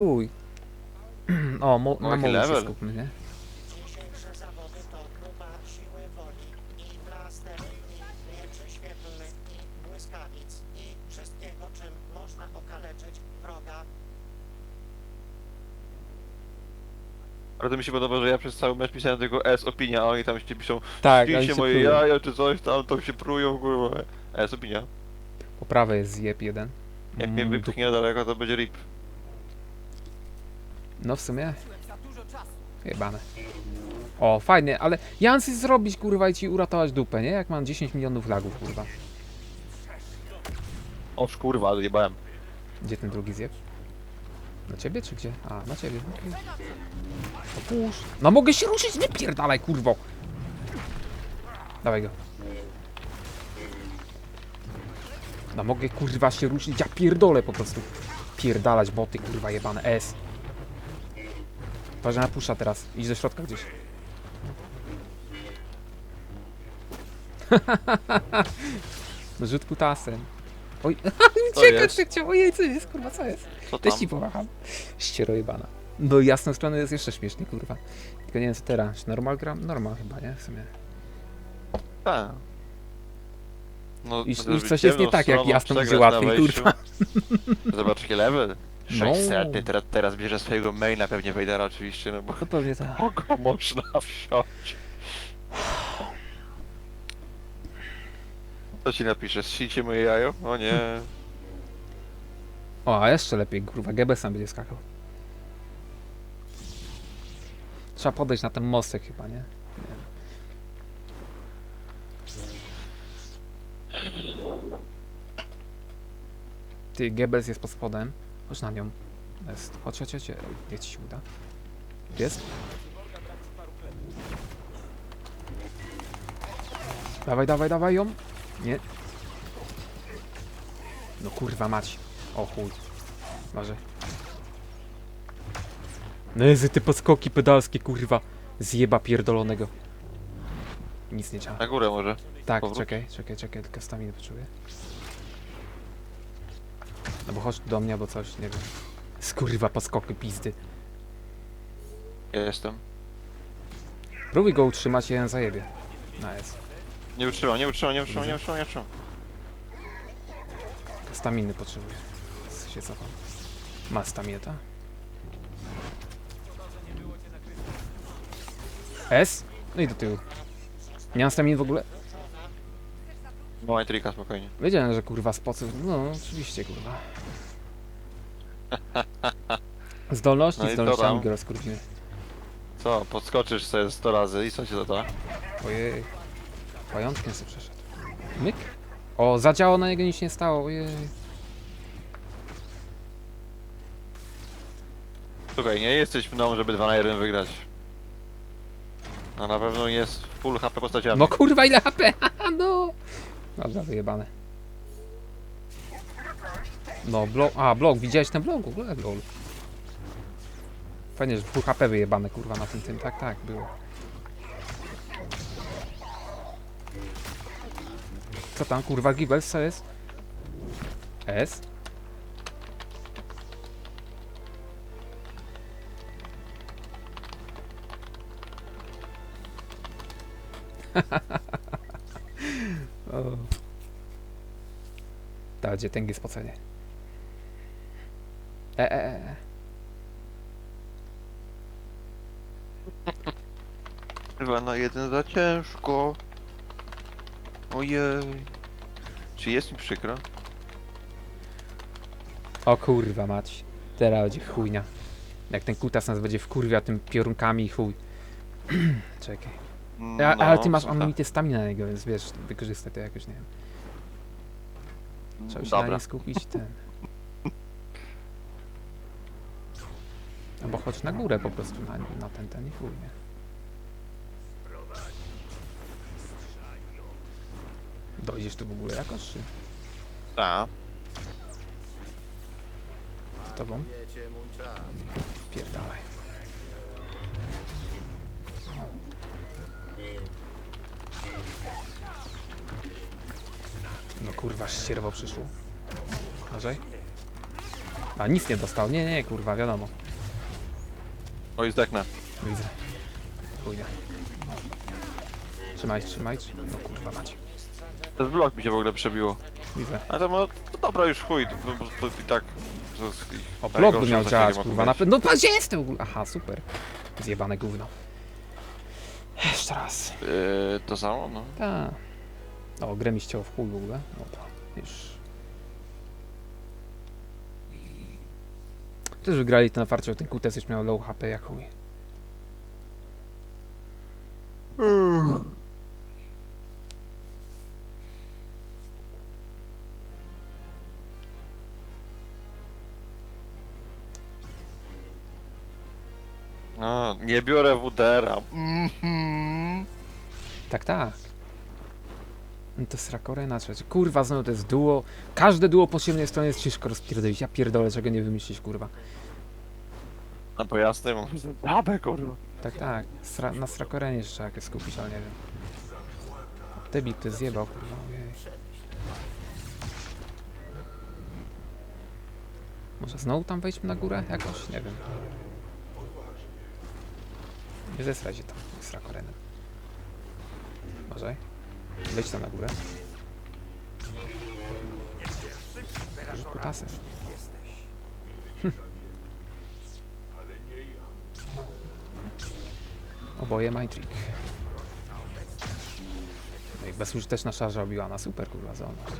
Uj. O, mo, na jaki molu się level. skupmy, nie? Dzisiejsze zawody to próba siły woli i blaster, i mieczy świetlny, i błyskawic, i wszystkiego, czym można okaleczyć wroga. Ale to mi się podoba, że ja przez cały mecz pisałem tylko S opinia, a oni tam się piszą Tak, "Ślijcie oni się moje jaja czy coś tam, to się prują, kurwa. S opinia. Po prawej jest zjeb jeden. Jak mnie Mm, wypchnie daleko, to będzie rip. No w sumie. Jebane. O, fajnie, ale ja mam coś zrobić, kurwa, i ci uratować dupę, nie? Jak mam 10 milionów lagów, kurwa. O kurwa, jebałem. Gdzie ten drugi zjeb? Na ciebie czy gdzie? A, na ciebie. Opóż. No mogę się ruszyć, nie pierdalaj, kurwo! Dawaj go. No mogę, kurwa, się ruszyć, ja pierdolę po prostu. Pierdalać boty, kurwa, jebane, S. Patrz na pusza teraz, idź do środka gdzieś. Rzut kutasem. Oj, Co uciekać jest? chciał, ojej, co jest, kurwa, co jest? Co Też tam? ci pomacham. Ściero jebana. No jasną stronę jest jeszcze śmiesznie, kurwa. Tylko nie wiem co teraz. Normal gram? Normal chyba, nie? W sumie. Tak. No, już żeby coś jest nie ciemną tak, jak stroną jasno przegrać będzie na łatwiej, wejściu. kurwa. Zobacz jaki level. No. 600, ty teraz, teraz bierze swojego maina pewnie Wejdara oczywiście, no bo To pewnie tak. kogo można wsiąść? Co ci napisze? Zsijcie moje jajo? O nie. O, a jeszcze lepiej, kurwa. Gebes sam będzie skakał. Trzeba podejść na ten mostek chyba, nie? Ty, Goebbels jest pod spodem. Chodź na nią. Jest. Chodź, chodź, chodź. Jak ci się uda. Jest? Dawaj, dawaj, dawaj ją. Nie. No kurwa mać. O chuj. Może. No Jezu, te podskoki pedalskie, kurwa. Zjeba pierdolonego. Nic nie działa. Na górę może. Tak, powrót. czekaj, czekaj, czekaj, tylko staminy poczuję. No bo chodź do mnie, bo coś, nie wiem. Skurwa, podskoki pizdy. Jestem. Próbuj go utrzymać, jeden zajebie. No jest. Nie utrzymam, nie utrzymam, nie utrzymam, nie utrzymam, nie utrzymam. Staminy potrzebuję. Się cofam. Ma staminę, S? No i do tyłu. Nie mam staminy w ogóle? Małaj trika spokojnie. Wiedziałem, że kurwa spocy. No, oczywiście, kurwa. Zdolności, No i co zdolnościami go. Co, podskoczysz sobie 100 razy i co ci to da? Ojej. Pajączkiem sobie przeszedł. Myk. O, zadziało na niego nic nie stało, ojej. Słuchaj, nie jesteś mną, żeby 2 na 1 wygrać. No na pewno jest full HP postaciami. No kurwa, ile HP! haha, no! Dobra, wyjebane. No, blok. A, blok, widziałeś ten blok w ogóle? Lol. Fajnie, że full HP wyjebane, kurwa, na tym tym. Tak, tak, było. Co tam, kurwa, Gibels, co jest? S? O. Tak, gdzie tęgi spocenie. E, e, e. Chyba na jeden za ciężko. Ojej. Czy jest mi przykro? O kurwa mać. Teraz będzie chujnia. Jak ten kutas nas będzie wkurwia tym piorunkami i chuj. Czekaj. A, ale ty masz słuchaj. unlimited stamina na niego, więc wiesz, wykorzystaj to jakoś, nie wiem. Trzeba się na Dobra. skupić, ten. Albo chodź na górę po prostu na, na ten, ten i chuj, nie? Dojdziesz tu w ogóle jakoś, czy Tak. z tobą? Pierdalaj. No kurwa, ścierwo przyszło. Uważaj. A nic nie dostał. Nie, nie, kurwa, wiadomo. Oj, zdechnę. Widzę. Pójdę. Trzymaj, trzymaj. No kurwa macie. Ten blok mi się w ogóle przebiło. Widzę. Ale to, no, to dobra, już chuj, to, to, to i tak... To jest O, blok by miał działać, kurwa. Na. No patrz, gdzie jestem w ogóle. Aha, super. Zjebane gówno. Jeszcze raz. Yy, to samo, no. Ta. O, grę mi ścięło w chuj w ogóle. Dobra, już. Też wygrali ten farcie, ten kutes już miał low HP jak chuj. No, nie biorę WDR-a. Mhm. Tak, tak. No to Srakorena trzecie. Kurwa, znowu to jest duo. Każde duo po ciemnej stronie jest ciężko rozpierdolić. Ja pierdolę, czego nie wymyślić, kurwa. A po jasnej mam babę, kurwa. Tak, tak. Sra na Srakorenie jeszcze trzeba jakieś skupić, ale nie wiem. Debil to zjebał, kurwa. Ojej. Może znowu tam wejdźmy na górę jakoś? Nie wiem. Nie zesraj się tam z Rakorenem. Może? Wejdź tam na górę. Może kutasem. Hm. Oboje Mindtrick. No i bezużyteczna szarża obiła na super kurwa zdolność.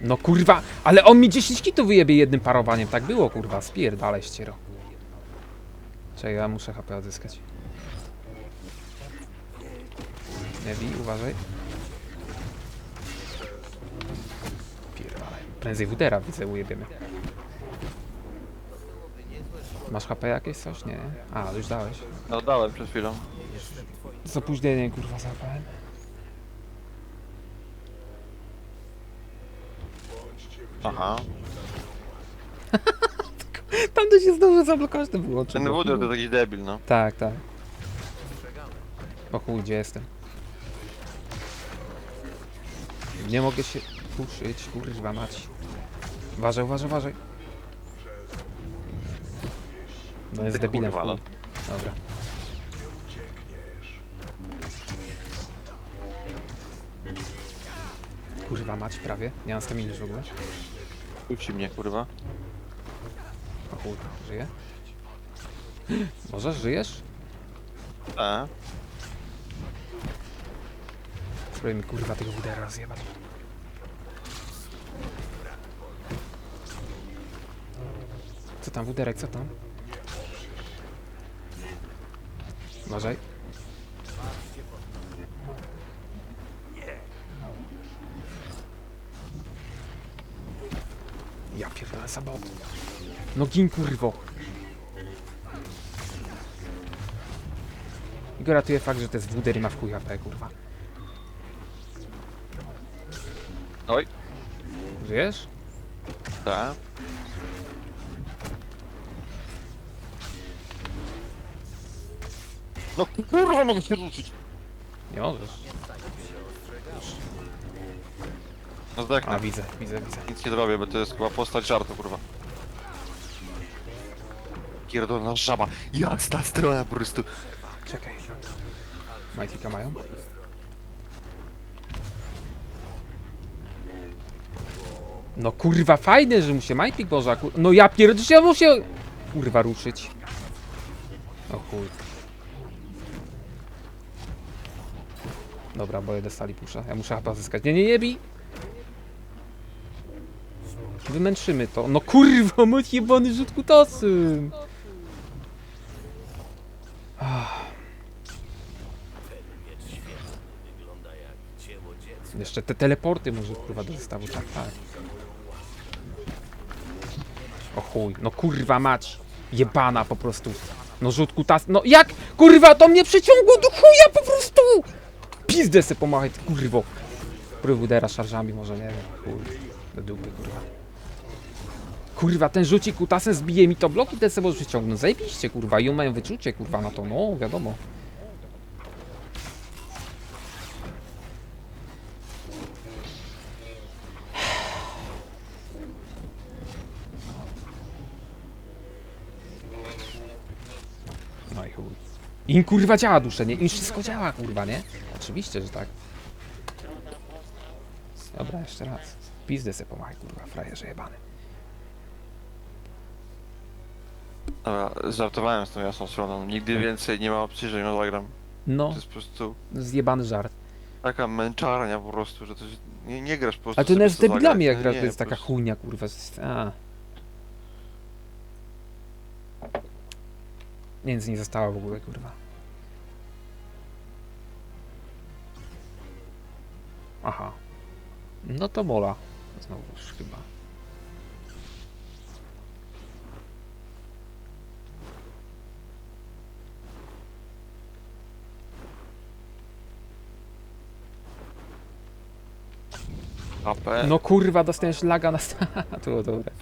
No kurwa, ale on mi 10 kitów wyjebie jednym parowaniem, tak było kurwa, spierdalaj ściero. Czekaj, ja muszę HP odzyskać. Bij, uważaj. Pierdalaj. Prędzej wudera widzę, ujebiemy. Masz HP jakieś coś? Nie. A, już dałeś. No dałem przed chwilą. Z opóźnieniem kurwa załapałem. Aha. Tam to się zdąży zablokować, to było Ten WDR to taki debil, no. Tak, tak. O chuj, gdzie jestem? Nie mogę się puszyć, kurwa mać. Uważaj, uważaj, uważaj. No jest Ty debilem kurwa, chuj. Dobra. Kurwa mać prawie. Nie mam staminy już w ogóle. Uci mnie, kurwa. O chuj, żyje? Możesz, żyjesz? E? Spróbuj mi kurwa tego wudera rozjebać. Co tam, wuderek, co tam? Uważaj. Ja pierdolę sabot. No gin kurwo. I go fakt, że to jest wuder i ma w chuj kurwa. Żyjesz? Tak. No kurwa, mogę się ruszyć. Nie możesz. No A, zdechnę. widzę, widzę, widzę. Nic nie zrobię, bo to jest chyba postać żartu, kurwa. Pierdolona żaba. Jasna strona po prostu. Czekaj. Majtika mają? No kurwa, fajne, że mu się Majtik Boża, kur... No ja pierdolę, ja mu się... Kurwa, ruszyć. O chuj. Dobra, boję dostali pusza. Ja muszę chyba zyskać. Nie, nie, nie bij! Wymęczymy to. No kurwa, macie jebany rzut kutasem! Jeszcze te teleporty może kurwa do zestawu, tak, tak. O chuj, no kurwa mać. Jebana po prostu. No rzut kutas, no jak? Kurwa, to mnie przyciągło do chuja po prostu! Pizdę se pomachaj, ty kurwo. Prywudera szarżami może, nie wiem, chuj. Do dupy, kurwa. Kurwa, ten rzuci kutasem zbije mi to bloki, ten se może. Zajebiście, kurwa, i on mają wyczucie, kurwa, na to, no, wiadomo. Im kurwa działa duszenie, im wszystko działa kurwa, nie? Oczywiście, że tak. Dobra, jeszcze raz. Pizdę se pomachaj kurwa, frajerze jebany. Dobra, żartowałem z tą jasną stroną. Nigdy więcej nie ma opcji, że ją zagram. No, To jest po prostu zjebany żart. taka męczarnia po prostu, że to się, nie, nie grasz po prostu A ty sobie też z co debilami zagrać, jak grasz, nie, to jest po taka prostu. chujnia kurwa. A. Nic nie zostało w ogóle kurwa. Aha. No to mola. Znowuż chyba. AP. No kurwa, dostaniesz laga na sta... Tu, dobra.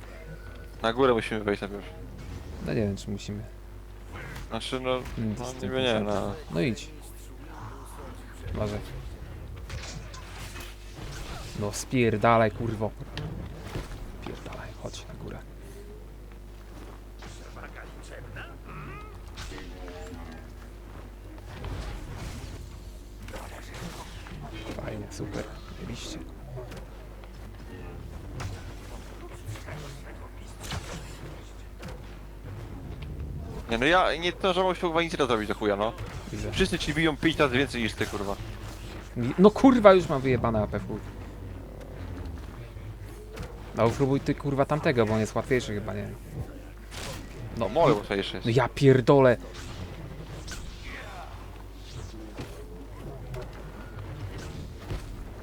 Na górę musimy wejść najpierw. No nie wiem, czy musimy. Znaczy no, Nic no z tym niby nie, początku. no. No idź. Może. No spierdalaj, kurwo. Spierdalaj, chodź na górę. Fajnie, super. Oczywiście. Nie no ja nie to, że się chyba nic zrobić do chuja, no. Widzę. Wszyscy ci biją 5 razy więcej niż ty, kurwa. No kurwa, już mam wyjebane AP w chuj. No próbuj ty kurwa tamtego, bo on jest łatwiejszy chyba, nie? No mole łatwiejsze jest. No ja pierdolę.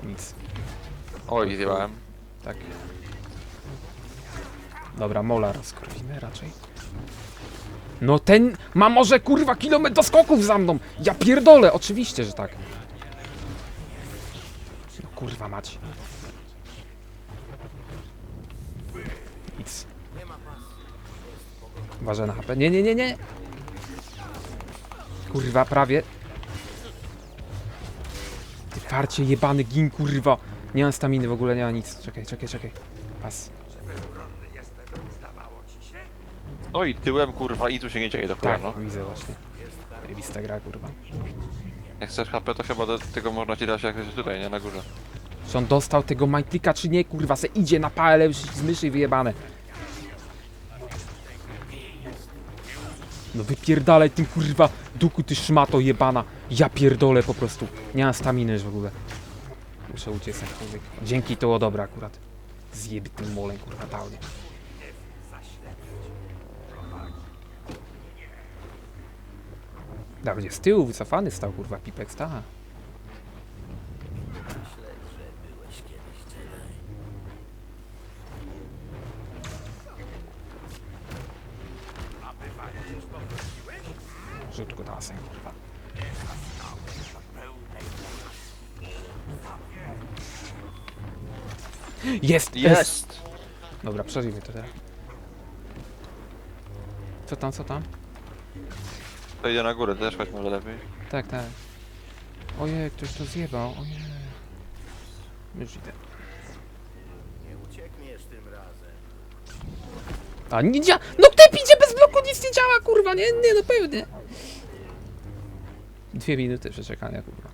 Nic, Oj, zjebałem. tak. Dobra, mola rozkrowimy raczej. No ten ma może kurwa kilometr do skoków za mną! Ja pierdolę, oczywiście, że tak. No kurwa mać. Nic. Uważaj na HP. Nie, nie, nie, nie! Kurwa, prawie. Ty farcie jebany gin, kurwa. Nie mam staminy w ogóle, nie ma nic. Czekaj, czekaj, czekaj. Pas. Oj, tyłem, kurwa, i tu się nie dzieje do chuja, Tak, no. widzę właśnie. Zajebista gra, kurwa. Jak chcesz HP, to chyba do tego można ci dać jak jest tutaj, nie? Na górze. Czy on dostał tego majtlika, czy nie, kurwa, se idzie na PLL z myszy wyjebane. No wypierdalaj tym kurwa duku ty szmato jebana. Ja pierdolę po prostu. Nie mam staminy już w ogóle. Muszę uciec jakkolwiek. Dzięki to dobra akurat. Zjeby tym molem kurwa dałnie. Da, będzie z tyłu wycofany stał kurwa pipek sta. Rzut kutasem kurwa. Jest! Jest! Dobra, przeżyjmy to teraz. Co tam, co tam? To idzie na górę, też chodź może lepiej. Tak, tak. Ojej, ktoś to zjebał, ojej. Już idę. Nie uciekniesz tym razem. A nie dzia... No kto idzie bez bloku, nic nie działa, kurwa, nie, nie, no pewnie. Dwie minuty przeczekania, kurwa.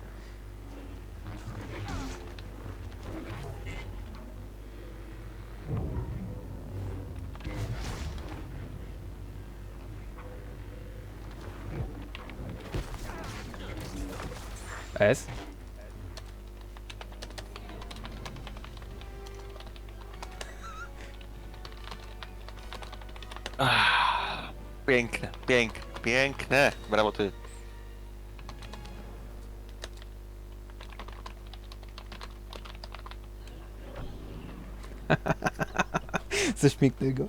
S? Piękne, piękne, piękne. Brawo ty. Coś pięknego.